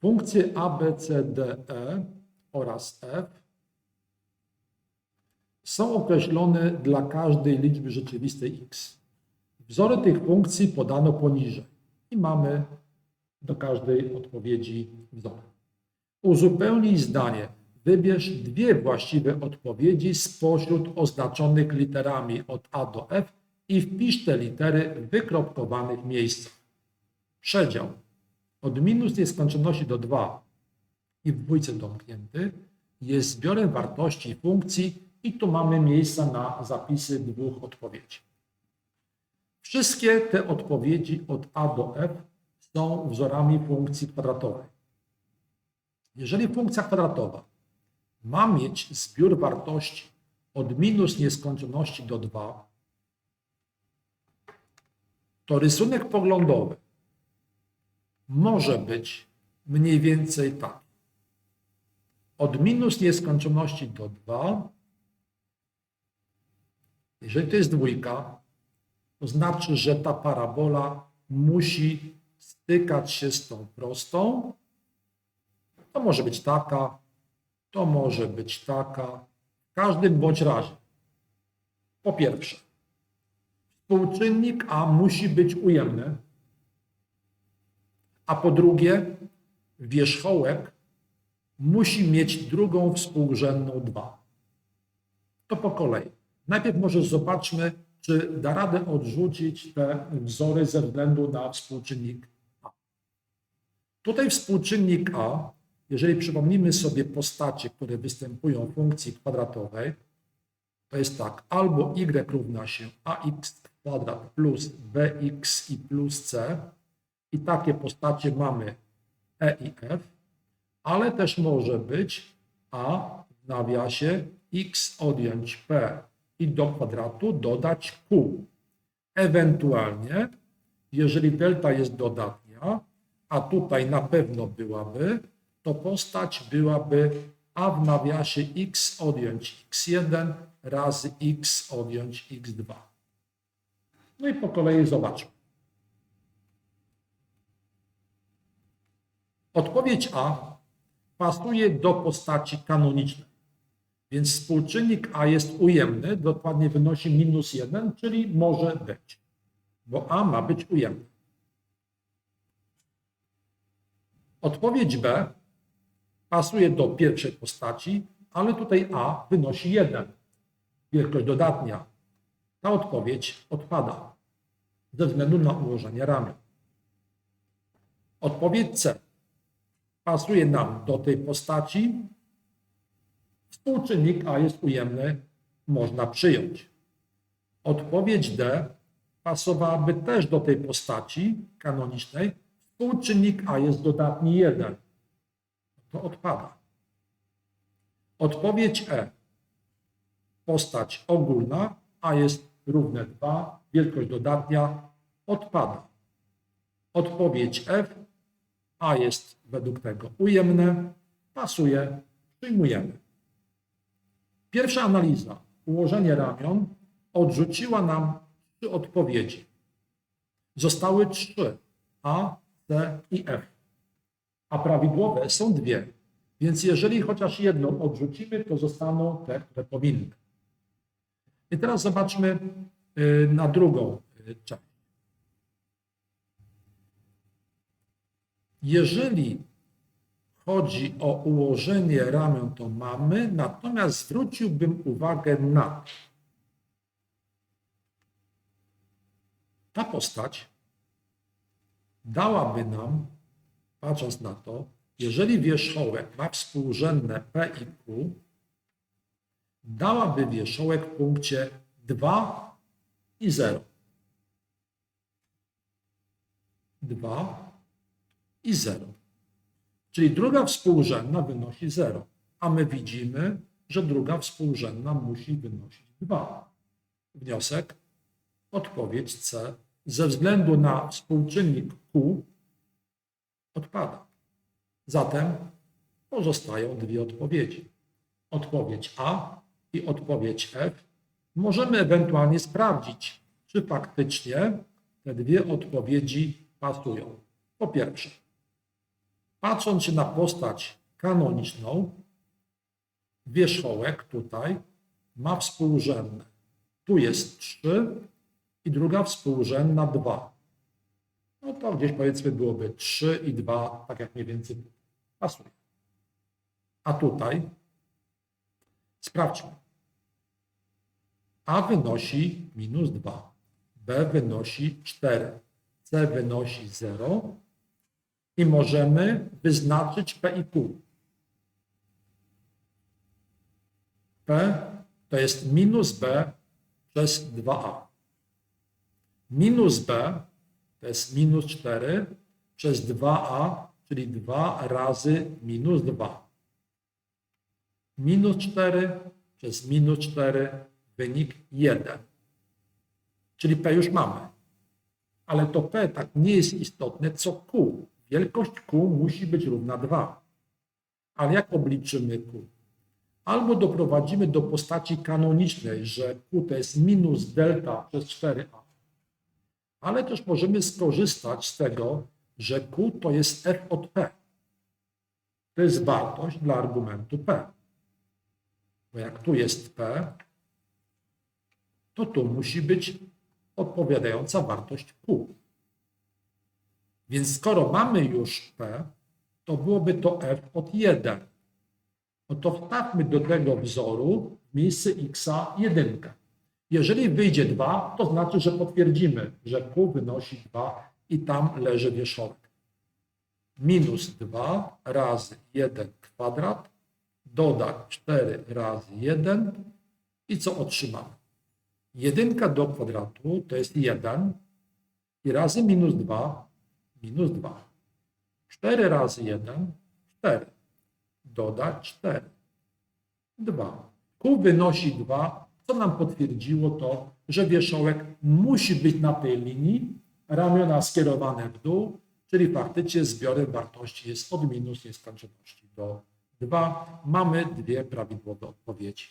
Funkcje a, b, c, d, e oraz f są określone dla każdej liczby rzeczywistej x. Wzory tych funkcji podano poniżej i mamy do każdej odpowiedzi wzór. Uzupełnij zdanie. Wybierz dwie właściwe odpowiedzi spośród oznaczonych literami od A do F i wpisz te litery w wykropkowanych miejscach. Przedział od minus nieskończoności do 2 i w dwójce domknięty jest zbiorem wartości funkcji i tu mamy miejsca na zapisy dwóch odpowiedzi. Wszystkie te odpowiedzi od A do F są wzorami funkcji kwadratowej. Jeżeli funkcja kwadratowa ma mieć zbiór wartości od minus nieskończoności do 2, to rysunek poglądowy może być mniej więcej taki. Od minus nieskończoności do 2, jeżeli to jest dwójka, to znaczy, że ta parabola musi stykać się z tą prostą. To może być taka, to może być taka. W każdym bądź razie. Po pierwsze, współczynnik A musi być ujemny, a po drugie, wierzchołek musi mieć drugą współrzędną 2. To po kolei. Najpierw może zobaczmy, czy da radę odrzucić te wzory ze względu na współczynnik A. Tutaj współczynnik A, jeżeli przypomnimy sobie postacie, które występują w funkcji kwadratowej, to jest tak, albo y równa się ax kwadrat plus bx i plus c i takie postacie mamy e i f, ale też może być a w nawiasie x odjąć p i do kwadratu dodać q. Ewentualnie, jeżeli delta jest dodatnia, a tutaj na pewno byłaby, to postać byłaby a w nawiasie x odjąć x1 razy x odjąć x2. No i po kolei zobaczmy. Odpowiedź A pasuje do postaci kanonicznej. Więc współczynnik A jest ujemny, dokładnie wynosi minus 1, czyli może być, bo A ma być ujemny. Odpowiedź B pasuje do pierwszej postaci, ale tutaj A wynosi 1. Wielkość dodatnia. Ta odpowiedź odpada ze względu na ułożenie ramion. Odpowiedź C pasuje nam do tej postaci, Współczynnik A jest ujemny, można przyjąć. Odpowiedź D pasowałaby też do tej postaci kanonicznej. Współczynnik A jest dodatni 1. To odpada. Odpowiedź E. Postać ogólna A jest równe 2, wielkość dodatnia odpada. Odpowiedź F. A jest według tego ujemne, pasuje, przyjmujemy. Pierwsza analiza, ułożenie ramion, odrzuciła nam trzy odpowiedzi. Zostały trzy A, C i F. A prawidłowe są dwie. Więc jeżeli chociaż jedną odrzucimy, to zostaną te, które powinny. I teraz zobaczmy y, na drugą y, część. Jeżeli chodzi o ułożenie ramion, to mamy, natomiast zwróciłbym uwagę na to. Ta postać dałaby nam, patrząc na to, jeżeli wierzchołek ma współrzędne P i Q, dałaby wierzchołek w punkcie 2 i 0. 2 i 0. Czyli druga współrzędna wynosi 0, a my widzimy, że druga współrzędna musi wynosić 2. Wniosek, odpowiedź C ze względu na współczynnik Q odpada. Zatem pozostają dwie odpowiedzi. Odpowiedź A i odpowiedź F. Możemy ewentualnie sprawdzić, czy faktycznie te dwie odpowiedzi pasują. Po pierwsze, patrząc się na postać kanoniczną, wierzchołek tutaj ma współrzędne. Tu jest 3 i druga współrzędna 2. No to gdzieś powiedzmy byłoby 3 i 2, tak jak mniej więcej pasuje. A tutaj sprawdźmy. A wynosi minus 2, B wynosi 4, C wynosi 0 i możemy wyznaczyć P i Q. P to jest minus B przez 2A. Minus B to jest minus 4 przez 2A, czyli 2 razy minus 2. Minus 4 przez minus 4 wynik 1. Czyli P już mamy. Ale to P tak nie jest istotne co Q. Wielkość Q musi być równa 2. Ale jak obliczymy Q? Albo doprowadzimy do postaci kanonicznej, że Q to jest minus delta przez 4a, ale też możemy skorzystać z tego, że Q to jest f od P. To jest wartość dla argumentu P. Bo jak tu jest P, to tu musi być odpowiadająca wartość Q. Więc skoro mamy już P, to byłoby to f od 1. No to wstawmy do tego wzoru miejsce x 1. Jeżeli wyjdzie 2, to znaczy, że potwierdzimy, że Q wynosi 2 i tam leży wierzchołek. Minus 2 razy 1 kwadrat, dodać 4 razy 1 i co otrzymamy? 1 do kwadratu to jest 1 i razy minus 2 minus 2. 4 razy 1 4. Dodać 4. 2. Q wynosi 2, co nam potwierdziło to, że wierzchołek musi być na tej linii, ramiona skierowane w dół, czyli faktycznie zbiorem wartości jest od minus nieskończoności do 2. Mamy dwie prawidłowe odpowiedzi.